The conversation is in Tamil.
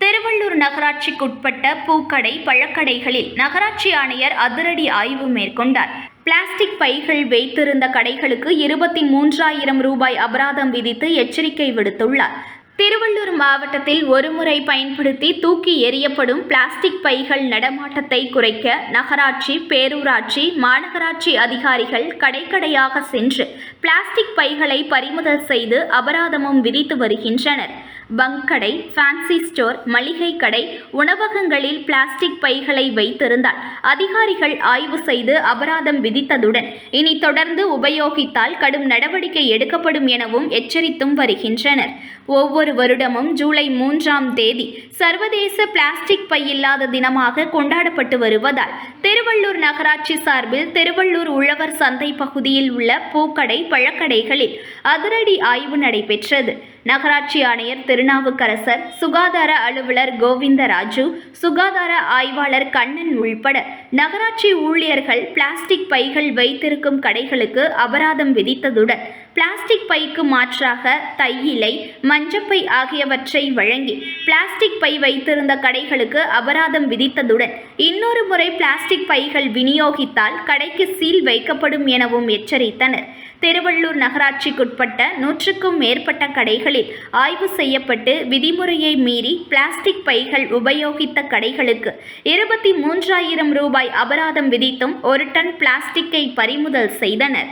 திருவள்ளூர் நகராட்சிக்குட்பட்ட பூக்கடை பழக்கடைகளில் நகராட்சி ஆணையர் அதிரடி ஆய்வு மேற்கொண்டார். பிளாஸ்டிக் பைகள் வைத்திருந்த கடைகளுக்கு இருபத்தி மூன்றாயிரம் ரூபாய் அபராதம் விதித்து எச்சரிக்கை விடுத்துள்ளார். திருவள்ளூர் மாவட்டத்தில் ஒருமுறை பயன்படுத்தி தூக்கி எறியப்படும் பிளாஸ்டிக் பைகள் நடமாட்டத்தை குறைக்க நகராட்சி பேரூராட்சி மாநகராட்சி அதிகாரிகள் கடைக்கடையாக சென்று பிளாஸ்டிக் பைகளை பறிமுதல் செய்து அபராதமும் விதித்து வருகின்றனர். பங்க் கடை ஃபேன்சி ஸ்டோர் மளிகை கடை உணவகங்களில் பிளாஸ்டிக் பைகளை வைத்திருந்தால் அதிகாரிகள் ஆய்வு செய்து அபராதம் விதித்ததுடன் இனி தொடர்ந்து உபயோகித்தால் கடும் நடவடிக்கை எடுக்கப்படும் எனவும் எச்சரித்தும் வருகின்றனர். ஒவ்வொரு வருடமும் ஜூலை மூன்றாம் தேதி சர்வதேச பிளாஸ்டிக் பையில்லாத தினமாக கொண்டாடப்பட்டு வருவதால் திருவள்ளூர் நகராட்சி சார்பில் திருவள்ளூர் உழவர் சந்தை பகுதியில் உள்ள பூக்கடை பழக்கடைகளில் அதிரடி ஆய்வு நடைபெற்றது. நகராட்சி ஆணையர் திருநாவுக்கரசர் சுகாதார அலுவலர் கோவிந்தராஜு சுகாதார ஆய்வாளர் கண்ணன் உள்பட நகராட்சி ஊழியர்கள் பிளாஸ்டிக் பைகள் வைத்திருக்கும் கடைகளுக்கு அபராதம் விதித்ததுடன் பிளாஸ்டிக் பைக்கு மாற்றாக தையிலை மஞ்சப்பை ஆகியவற்றை வழங்கி பிளாஸ்டிக் பை வைத்திருந்த கடைகளுக்கு அபராதம் விதித்ததுடன் இன்னொரு முறை பிளாஸ்டிக் பைகள் விநியோகித்தால் கடைக்கு சீல் வைக்கப்படும் எனவும் எச்சரித்தனர். திருவள்ளூர் நகராட்சிக்குட்பட்ட நூற்றுக்கும் மேற்பட்ட கடைகளில் ஆய்வு செய்யப்பட்டு விதிமுறையை மீறி பிளாஸ்டிக் பைகள் உபயோகித்த கடைகளுக்கு இருபத்தி மூன்றாயிரம் ரூபாய் அபராதம் விதித்தும் ஒரு டன் பிளாஸ்டிக்கை பறிமுதல் செய்தனர்.